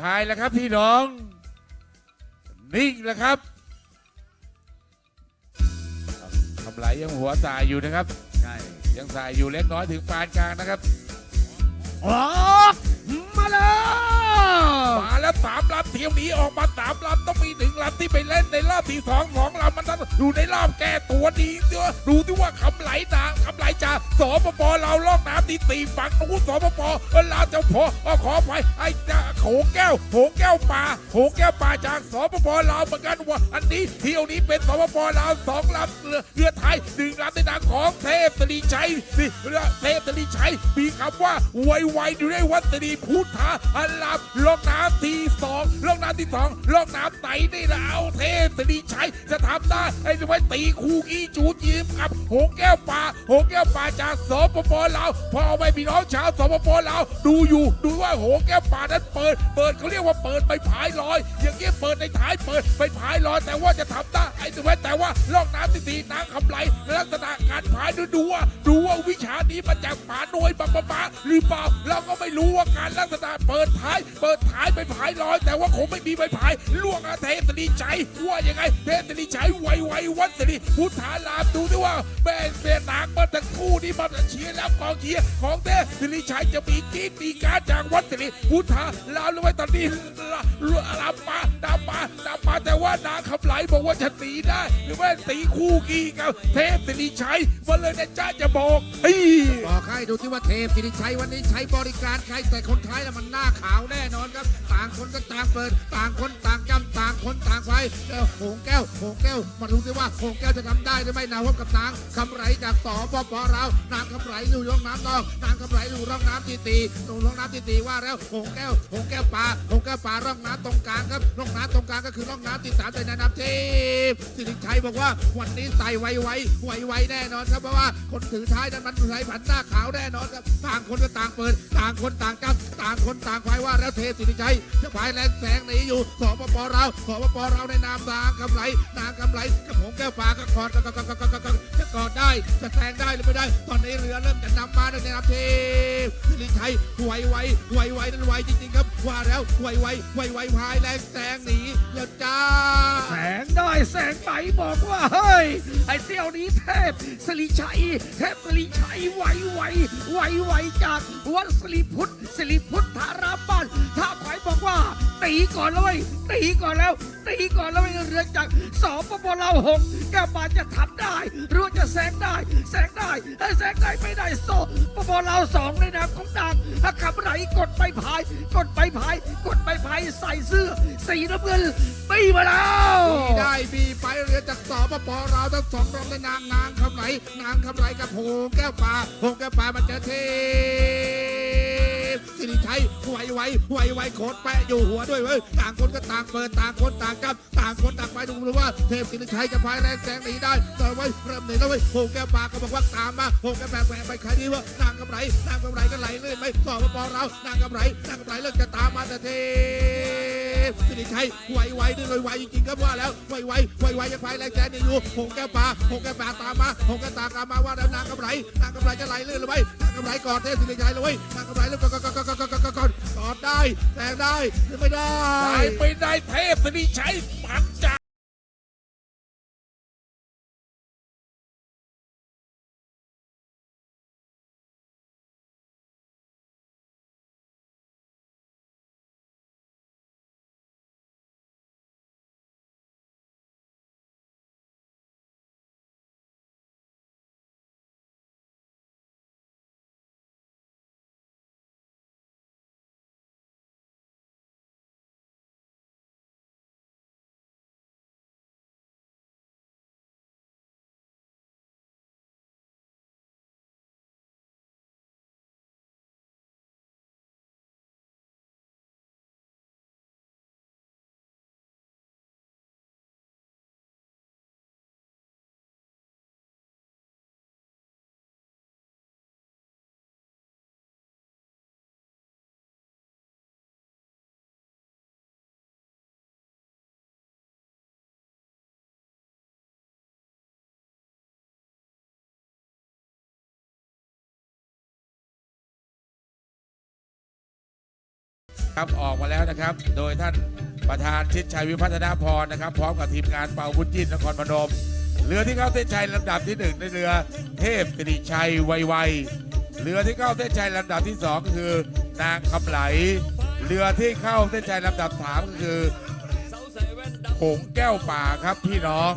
พายแล้วครับพี่น้อง นิ่งแล้วครับทำไหลยังหัวสายอยู่นะครับ ใช่ยังสายอยู่เล็กน้อยถึงปานกลางนะครับออกมาแล้วมาแล้วสามลำเที่ยวนี้ออกมาสามลำต้องมีหนึ่งลำที่ไปเล่นในรอบที่สองสองลำมันต้อง อยู่ในรอบแก้ตัวดีด้วยดูที่ว่าคำไหลนาคำไหลจ่าสปปเราลอกน้ำตีตีฝั่งนู้นสปปเออลาเจ้าพอเออขอไปไอ้จ่าโขงแก้วโขงแก้วป่าโขงแก้วป่าจากสปปลาเหมือนกันว่าอันนี้เที่ยวนี้เป็นสปปลาสองลำเรือเรือไทยหนึ่งลำในนามของเทพสรีชัยนี่เรือเทพสรีชัยมีคำว่าไวไวอยู่ในวัดสรีพุทธาอันลำล่อกน้ำที่สองล่อกน้ำที่สองล่อกน้ำไหนนี่ละเอาเทพสรีชัยจะทำได้ไอ้ไว้ตีคู่กี้จูดยิมกับหงแก้วป่าหงแก้วป่าจากสปปลาวพอเอาไปพี่น้องชาวสปปลาวดูอยู่ดูว่าหงแก้วป่านั้นเปิด เปิดเขาเรียกว่าเปิดไปผายลอย อย่างเงี้ยเปิดในท้ายเปิดไปผายลอยแต่ว่าจะทำได้ไอ้ตัวแต่ว่าลอกน้ำตีตีน้ำคำไหลลักษณะการผายดูดูว่าดูว่าวิชานี้มาจากป่าโดยปะปะปะหรือเปล่าเราก็ไม่รู้ว่าการลักษณะเปิดท้าย เปิดท้ายไปผายลอย แต่ว่าคงไม่มีใบผายล่วงอาเทศนีใจว่ายังไงเทศนีใจไวไววัดสรีพุทธารามดูด้วยว่าแม่เสียนางมาทั้งคู่นี้มาเชียร์แล้วกองเชียร์ของเทศรีชัยจะมีกีดมีการจากวัดสรีพุทธารามเลยไว้ตอนนี้ลาลาดำมาดามาแต่ ว่านางคำไหลบอกว่าจะตีได้ หรือว่าตีคู่กีกับเทพนีชัยมันเลยนะจ้าจะบอกเฮ้ยบอกให้ดูที่ว่าเทพสิริชัยวันนี้ใช้บริการใครแต่คนไทยแล้วมันหน้าขาวแน่นอนครับ ต่างคนก็ต่างเปิด ต่างคนต่างจำต่างคนต่างไฟเอ้าโหงแก้วโหงแก้วมาดูที่ว่าโหงแก้วจะทำได้หรือไม่นะพบกับนางคำไรจากสปปเรานางคำไรอยู่ร่องน้ำนอกนางคำไรอยู่ร่องน้ำตีตีตรงร่องน้ำตีตีว่าแล้วโหงแก้วโหงแก้วป่าโหงแก้วป่าร่องน้ำตรงกลางครับร่องน้ำตรงกลางก็คือร่องน้ำที่สามในน้ำเทพสิริชัยบอกว่าวันนี้ใส่ไวไวไวไวแน่นอนครับเพราะว่าคนถือท้ายนั้นมันใส่ผันหน้าขาวแน่นอนครับต่างคนก็ต่างเปิด ต่างคนต่างจับต่างคนต่างควายว่าแล้วเทสิริชัยจะพายแรงแสงหนีอยู่สปปเราสปปเราในนามนางกำไรนางกำไรกระผมแก้วฟ้าก็กอดก็กอดก็กอดก็กอดจะกอด ได้จะแซงได้หรือไม่ได้ ตอนนี้เรือเริ่มจะนำมาในนามเทพสิริชัยไวไวไวไวนั้นไวจริงๆครับว่าแล้วไวไวไวไวพายแรงแสงหนีแล้วจ้าแสงได้แสงไปบอกว่าเฮ้ยไอ้เที่ยวนี้เทพสริชัยเทพสริชัยไหวไหวไหวไหวจากวัดสริพุทธสริพุทธารามบ้านท่าขวายบอกว่าตีก่อนแล้วเว้ยตีก่อนแล้ว ตีก่อนแล้วเว้ยเรือจากสปปลาวหกแกบาจะทำได้รือจะแซงได้แซงได้แซงได้ไม่ได้โซปปลาวสองในนามของนางถ้าขับไหลกดไปพาย กดไปพาย กดไปพายใส่เสื้อ สีน้ำเงินปีมาแล้วบีได้บีไปเรือจากสปปเราทั้งสองรองในนางนางคำไหลนางคำไหลกับโหงแก้วป่าโหงแก้วป่ามาเจอเท สิริชัยไหวไหวไหวไหวโคตรแปะอยู่หัวด้วยเว้ยต่างคนก็ต่างเปิดต่างคนต่างกับต่างคนต่างไปดูเลยว่าเทพสิริชัยจะพายแรงแสงหนีได้ต่ไว้เริ่มหนีแล้วเว้ยโหงแก้วปากก็บอกว่าตามมาโหงแก้วป่าแปะไปใครดีวะนางกำไรนางกำไรก็ไหลเลื่อนไปสปปเรานางกำไรนางกำไรเลิกจะตามมาแต่เทพสิริชัยไวไวด้วยไวจริงๆครับว่าแล้วไวไวไวไวยังไปแรงแสนอยู่หงแก้วปลาหงแก้วปลาตามมาหงแก้วตามตามมาว่าแล้วนางกำไรนางกำไรจะไหลเรื่อยเลยนาง กำไรก่อนเทพศิริชัยเลยเว้ยตั้งกำไรแล้วก่อนก่อนก่อนก่อนก่อนก่อนก่อนได้แซงได้หรือไม่ได้ ได้ไปได้เทพสิริชัยหมัด ครับออกมาแล้วนะครับ โดยท่านประธานชิดชัยวิพัฒนาพรนะครับ พร้อมกับทีมงานเป่าบุญจินนครพนมเรือที่เข้าเส้นชัยลำดับที่หนึ่งในเรือเทพสิริชัยไวๆเรือที่เข้าเส้นชัยลำดับที่สองก็คือนางคำไหล เรือที่เข้าเส้นชัยลำดับสามก็คือหงแก้วป่าครับพี่น้อง